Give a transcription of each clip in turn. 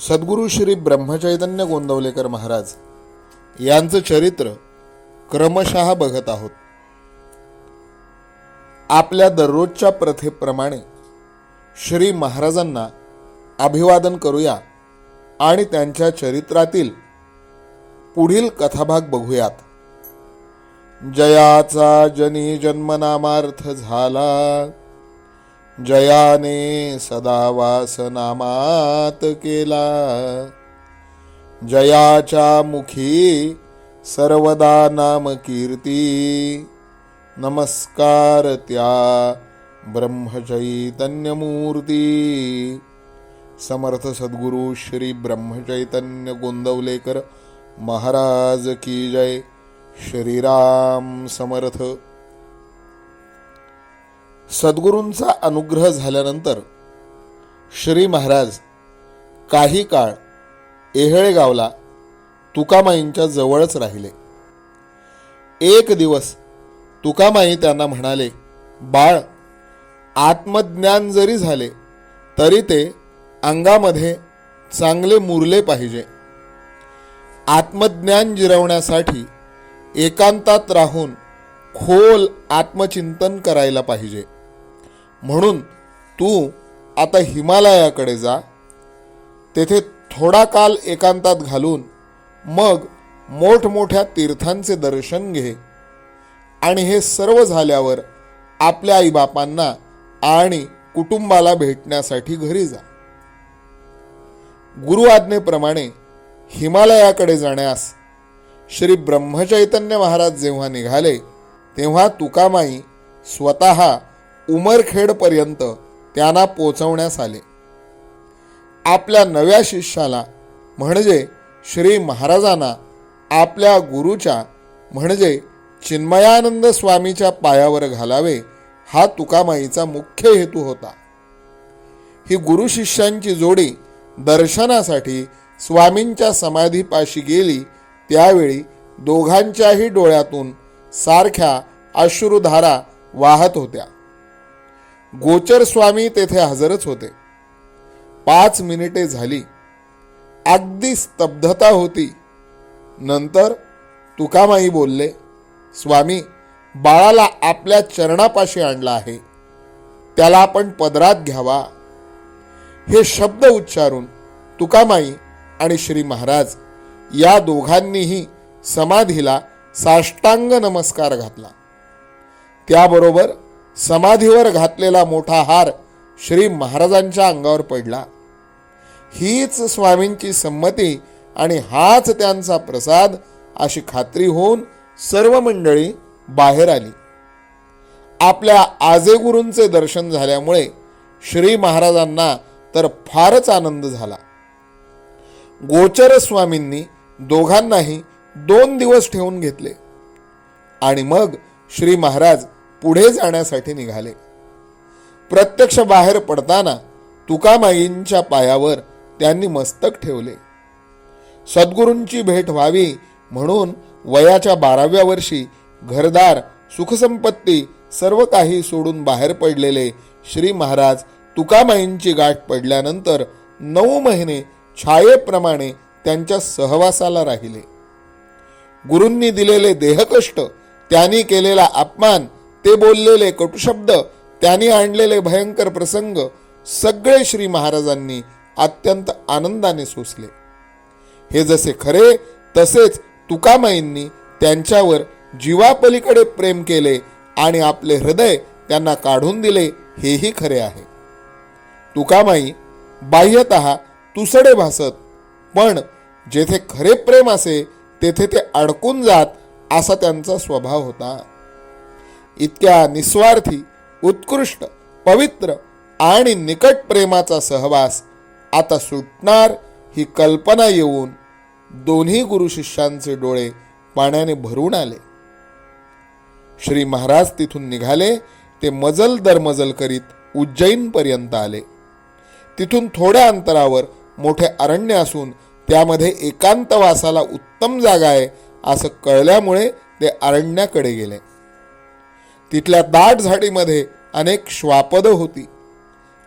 सद्गुरू श्री ब्रह्मचैतन्य गोंदवलेकर महाराज यांचं चरित्र क्रमशः बघत आहोत. आपल्या दररोजच्या प्रथेप्रमाणे श्री महाराजांना अभिवादन करूया आणि त्यांच्या चरित्रातील पुढील कथाभाग बघूयात. जयाचा जनी जन्मनामार्थ झाला. जयाने सदा वासनामात केला. जयाच्या मुखी सर्वदा नाम कीर्ती. नमस्कार त्या ब्रह्मचैतन्यमूर्ती. समर्थ सद्गुरु श्री ब्रह्मचैतन्य गोंदवलेकर महाराज की जय. श्रीराम समर्थ. सद्गुरूंचा अनुग्रह झाल्यानंतर श्री महाराज काही काळ एहळेगावला तुकामाईंच्या जवळच राहिले. एक दिवस तुकामाई त्यांना म्हणाले बाळ आत्मज्ञान जरी झाले तरी ते अंगामध्ये चांगले मुरले पाहिजे. आत्मज्ञान जिरवण्यासाठी एकांतात राहून खोल आत्मचिंतन करायला पाहिजे. म्हणून तू आता हिमालयाकडे जा. तेथे थोडा काल एकांतात घालून मग मोठमोठ्या तीर्थांचे दर्शन घे. आणि हे सर्व झाल्यावर आपल्या आईबापांना आणि कुटुंबाला भेटण्यासाठी घरी जा. गुरु आज्ञेप्रमाणे हिमालयाकडे जाण्यास श्री ब्रह्मचैतन्य महाराज जेव्हा निघाले तेव्हा तुकामाई स्वतः उमरखेडपर्यंत त्यांना पोचवण्यास आले. आपल्या नव्या शिष्याला म्हणजे श्री महाराजांना आपल्या गुरुच्या म्हणजे चिन्मयानंद स्वामीच्या पायावर घालावे हा तुकामाईचा मुख्य हेतू होता. ही गुरु शिष्यांची जोडी दर्शनासाठी स्वामींच्या समाधीपाशी गेली त्यावेळी दोघांच्याही डोळ्यातून सारख्या अश्रुधारा वाहत होत्या. गोचर स्वामी तेथे हजरच होते. पाच मिनिटे झाली. अगदी स्तब्धता होती. नंतर तुकामाई बोलले स्वामी बाळाला आपल्या चरणापाशी आणला आहे. त्याला आपण पदरात घ्यावा. हे शब्द उच्चारून तुकामाई आणि श्री महाराज या दोघांनीही समाधीला साष्टांग नमस्कार घातला. त्याबरोबर समाधीवर घातलेला मोठा हार श्री महाराजांच्या अंगावर पडला. हीच स्वामींची संमती आणि हाच त्यांचा प्रसाद अशी खात्री होऊन सर्व मंडळी बाहेर आली. आपल्या आजेगुरूंचे दर्शन झाल्यामुळे श्री महाराजांना तर फारच आनंद झाला. गोचर स्वामींनी दोघांनाही दोन दिवस ठेवून घेतले आणि मग श्री महाराज पुढे जाण्यासाठी निघाले. प्रत्यक्ष बाहेर पडताना तुकामाईंच्या पायावर त्यांनी मस्तक ठेवले. सद्गुरूंची भेट व्हावी म्हणून वयाच्या बाराव्या वर्षी घरदार सुखसंपत्ती सर्व काही सोडून बाहेर पडलेले श्री महाराज तुकामाईंची गाठ पडल्यानंतर नऊ महिने छायेप्रमाणे त्यांच्या सहवासाला राहिले. गुरूंनी दिलेले देहकष्ट त्यांनी केलेला अपमान ते बोललेले कटुशब्द त्यांनी आणलेले भयंकर प्रसंग सगळे श्री महाराजांनी अत्यंत आनंदाने सोसले. हे जसे खरे तसेच तुकामाईंनी त्यांच्यावर जीवापलीकडे प्रेम केले आणि आपले हृदय त्यांना काढून दिले हेही खरे आहे. तुकामाई बाह्यत तुसडे भासत पण जेथे खरे प्रेम असे तेथे ते अडकून जात असा त्यांचा स्वभाव होता. इतक्या निस्वार्थी उत्कृष्ट पवित्र आणि निकट प्रेमाचा सहवास आता सुटणार ही कल्पना येऊन दोन्ही गुरु शिष्यांचे डोळे पाण्याने भरून आले. श्री महाराज तिथून निघाले ते मजल दर मजल करीत उज्जैनपर्यंत आले. तिथून थोड्या अंतरावर मोठे अरण्य असून त्यामध्ये एकांतवासाला उत्तम जागा आहे असं कळल्यामुळे ते अरण्याकडे गेले. तिथल्या दाट झाडीमध्ये अनेक श्वापद होती.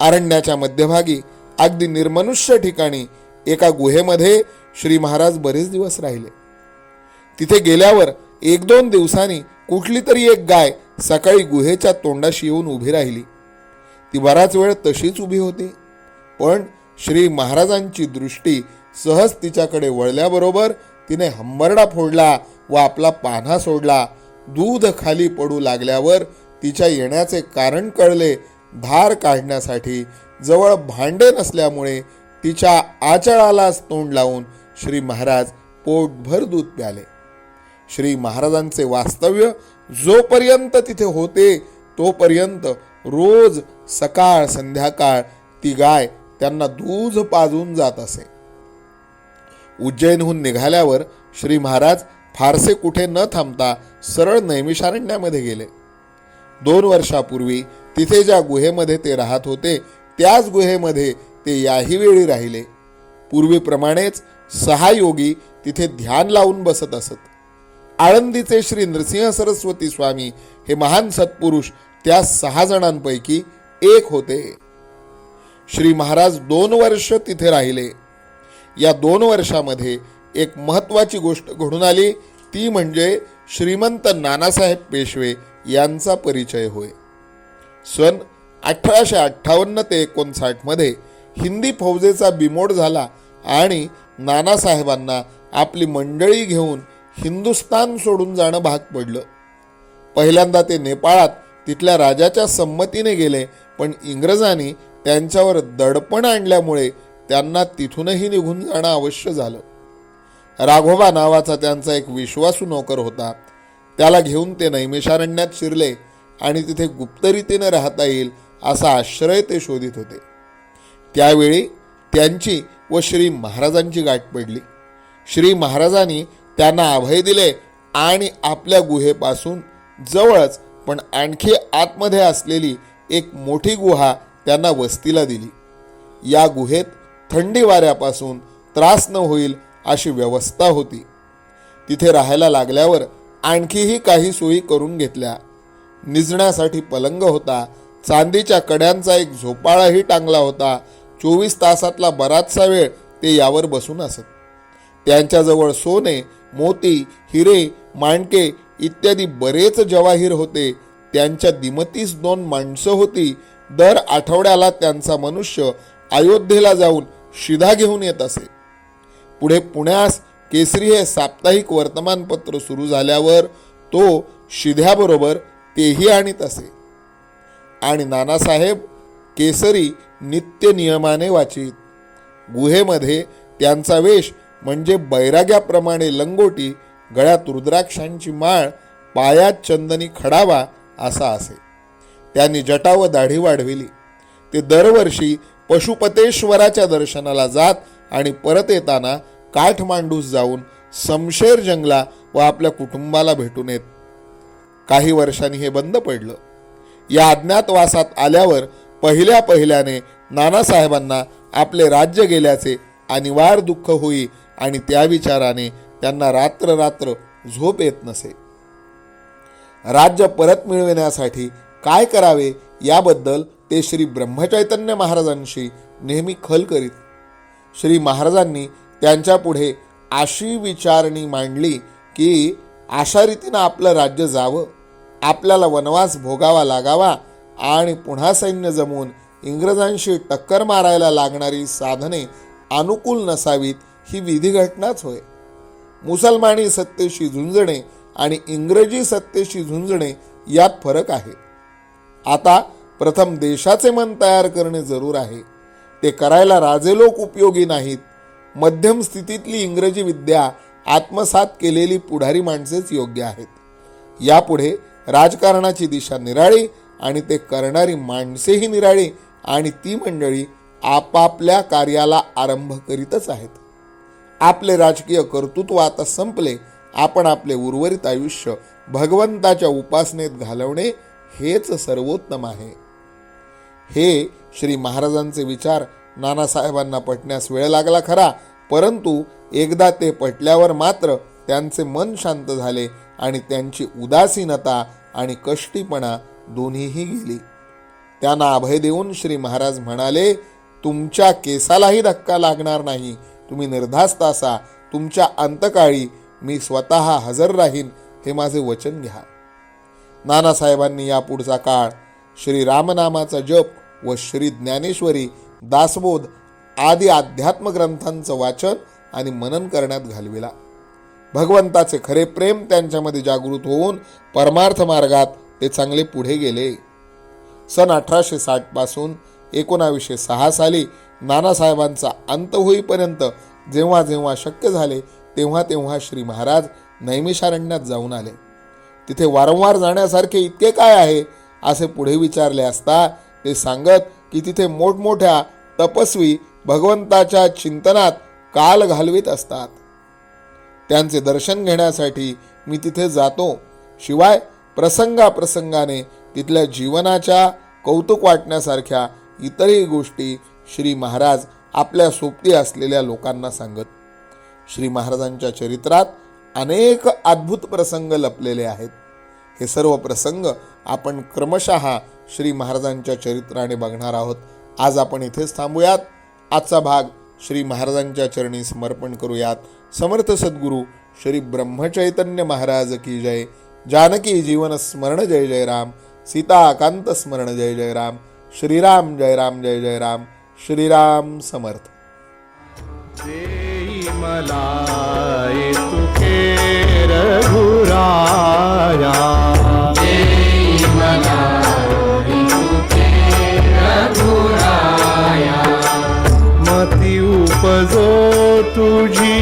अरण्याच्या मध्यभागी अगदी निर्मनुष्य ठिकाणी एका गुहेमध्ये श्री महाराज बरेच दिवस राहिले. तिथे गेल्यावर एक दोन दिवसांनी कुठली तरी एक गाय सकाळी गुहेच्या तोंडाशी येऊन उभी राहिली. ती बराच वेळ तशीच उभी होती. पण श्री महाराजांची दृष्टी सहज तिच्याकडे वळल्याबरोबर तिने हंबरडा फोडला व आपला पान्हा सोडला दूध खाली पडू लागल्यावर तिच्या येण्याचे कारण कळले. धार काढण्यासाठी जवळ भांडे नसल्यामुळे तिच्या आचळालाच तोंड लावून श्री महाराज पोटभर दूध प्याले. श्री महाराजांचे वास्तव्य जोपर्यंत तिथे होते तोपर्यंत रोज सकाळ संध्याकाळ ती गाय त्यांना दूध पाजून जात असे. उज्जैनहून निघाल्यावर श्री महाराज फारसे कुठे न थांबता सरळ नैमिषारण्यामध्ये गेले. दोन वर्षापूर्वी तिथे ज्या गुहेमध्ये ते राहत होते त्याच गुहेमध्ये ते याही वेळी राहिले. पूर्वीप्रमाणेच सहा योगी तिथे ध्यान लावून बसत असत. आळंदीचे श्री नृसिंह सरस्वती स्वामी हे महान सत्पुरुष त्या सहा जणांपैकी एक होते. श्री महाराज दोन वर्ष तिथे राहिले. या दोन वर्षामध्ये एक महत्त्वाची गोष्ट घडून आली ती म्हणजे श्रीमंत नानासाहेब पेशवे यांचा परिचय होय. सन अठराशे अठ्ठावन्न ते एकोणसाठमध्ये हिंदी फौजेचा बिमोड झाला आणि नानासाहेबांना आपली मंडळी घेऊन हिंदुस्तान सोडून जाणं भाग पडलं. पहिल्यांदा ते नेपाळात तिथल्या राजाच्या संमतीने गेले पण इंग्रजांनी त्यांच्यावर दडपण आणल्यामुळे त्यांना तिथूनही निघून जाणं अवश्य झालं. राघोबा नावाचा त्यांचा एक विश्वासू नोकर होता. त्याला घेऊन ते नैमिषारण्यात शिरले आणि तिथे गुप्तरीतीने राहता येईल असा आश्रय ते शोधित होते. त्यावेळी त्यांची व श्री महाराजांची गाठ पडली. श्री महाराजांनी त्यांना अभय दिले आणि आपल्या गुहेपासून जवळच पण आणखी आतमध्ये असलेली एक मोठी गुहा त्यांना वस्तीला दिली. या गुहेत थंडी वाऱ्यापासून त्रास न होईल अशी व्यवस्था होती. तिथे राहायला लागल्यावर आणखीही काही सोयी करून घेतल्या. निजण्यासाठी पलंग होता चांदीच्या कड्यांचा एक झोपाळाही टांगला होता. चोवीस तासातला बराचसा वेळ ते यावर बसून असत. त्यांच्याजवळ सोने मोती हिरे मांडके इत्यादी बरेच जवाहीर होते. त्यांच्या दिमतीस दोन माणसं होती. दर आठवड्याला त्यांचा मनुष्य अयोध्येला जाऊन शिधा घेऊन येत असे. पुढे पुण्यास केसरी हे साप्ताहिक वर्तमानपत्र सुरू झाल्यावर तो शिध्याबरोबर तेही आणीत असे आणि नानासाहेब केसरी नित्य नियमाने वाचित. गुहेमध्ये त्यांचा वेश म्हणजे बैराग्याप्रमाणे लंगोटी गळ्यात रुद्राक्षांची माळ पायात चंदनी खडावा असा असे. त्यांनी जटा व दाढी वाढविली. ते दरवर्षी पशुपतेश्वराच्या दर्शनाला जात आणि परत येताना काठमांडूस जाऊन समशेर जंगला व आपल्या कुटुंबाला भेटून येत. काही वर्षांनी हे बंद पडलं. या अज्ञातवासात आल्यावर पहिल्या पहिल्याने नानासाहेबांना आपले राज्य गेल्याचे अनिवार्य दुःख होई आणि त्या विचाराने त्यांना रात्र रात्र झोप येत नसे. राज्य परत मिळविण्यासाठी काय करावे याबद्दल ते श्री ब्रह्मचैतन्य महाराजांशी नेहमी खल करीत. श्री महाराजांनी त्यांच्यापुढे अशी विचारणी मांडली की अशा रीतीनं आपलं राज्य जावं आपल्याला वनवास भोगावा लागावा आणि पुन्हा सैन्य जमवून इंग्रजांशी टक्कर मारायला लागणारी साधने अनुकूल नसावीत ही विधी घटनाच होय. मुसलमानी सत्तेशी झुंजणे आणि इंग्रजी सत्तेशी झुंजणे यात फरक आहे. आता प्रथम देशाचे मन तयार करणे जरूर आहे. ते करायला राजे लोक उपयोगी नाहीत. मध्यम स्थितीतली इंग्रजी विद्या आत्मसात केलेली पुढारी माणसेच योग्य आहेत. यापुढे राजकारणाची दिशा निराळी आणि ते करणारी माणसेही निराळी आणि ती मंडळी आपापल्या कार्याला आरंभ करीतच आहेत. आपले राजकीय कर्तृत्व आता संपले आपण आपले उर्वरित आयुष्य भगवंताच्या उपासनेत घालवणे हेच सर्वोत्तम आहे. हे श्री महाराजांचे विचार नानासाहेबांना पटण्यास वेळ लागला खरा परंतु एकदा ते पटल्यावर मात्र त्यांचे मन शांत झाले आणि त्यांची उदासीनता आणि कष्टीपणा दोन्हीही गेली. त्यांना अभय देऊन श्री महाराज म्हणाले तुमच्या केसालाही धक्का लागणार नाही. तुम्ही निर्धास्त असा. तुमच्या अंतकाळी मी स्वतः हजर राहीन. हे माझे वचन घ्या. नानासाहेबांनी यापुढचा काळ श्री रामनामाचा जप व श्री ज्ञानेश्वरी दासबोध आदी अध्यात्म ग्रंथांचं वाचन आणि मनन करण्यात घालविला. भगवंताचे खरे प्रेम त्यांच्यामध्ये जागृत होऊन परमार्थ मार्गात ते चांगले पुढे गेले. सन अठराशे साठपासून एकोणावीसशे सहा साली नानासाहेबांचा अंत होईपर्यंत जेव्हा जेव्हा शक्य झाले तेव्हा तेव्हा श्री महाराज नैमिषारण्यात जाऊन आले. तिथे वारंवार जाण्यासारखे इतके काय आहे असे पुढे विचारले असता ते सांगत की तिथे मोठमोठ्या तपस्वी भगवंताच्या चिंतनात काल घालवीत असतात. त्यांचे दर्शन घेण्यासाठी मी तिथे जातो. शिवाय प्रसंगाप्रसंगाने तिथल्या जीवनाच्या कौतुक वाटण्यासारख्या इतरही गोष्टी श्री महाराज आपल्या सोबती असलेल्या लोकांना सांगत श्री महाराजांच्या चरित्रात अनेक अद्भुत प्रसंग लपलेले आहेत. हे सर्व प्रसंग आपण क्रमशः श्री महाराजांच्या चरित्राने बघणार आहोत. आज आपण इथेच थांबूयात. आजचा भाग श्री महाराजांच्या चरणी समर्पण करूयात. समर्थ सद्गुरू श्री ब्रह्मचैतन्य महाराज की जय. जानकी जीवन स्मरण जय जय राम. सीताकांत स्मरण जय जय राम. श्रीराम जय राम जय जय राम. श्रीराम समर्थ. मला तुके रघुराया। tudo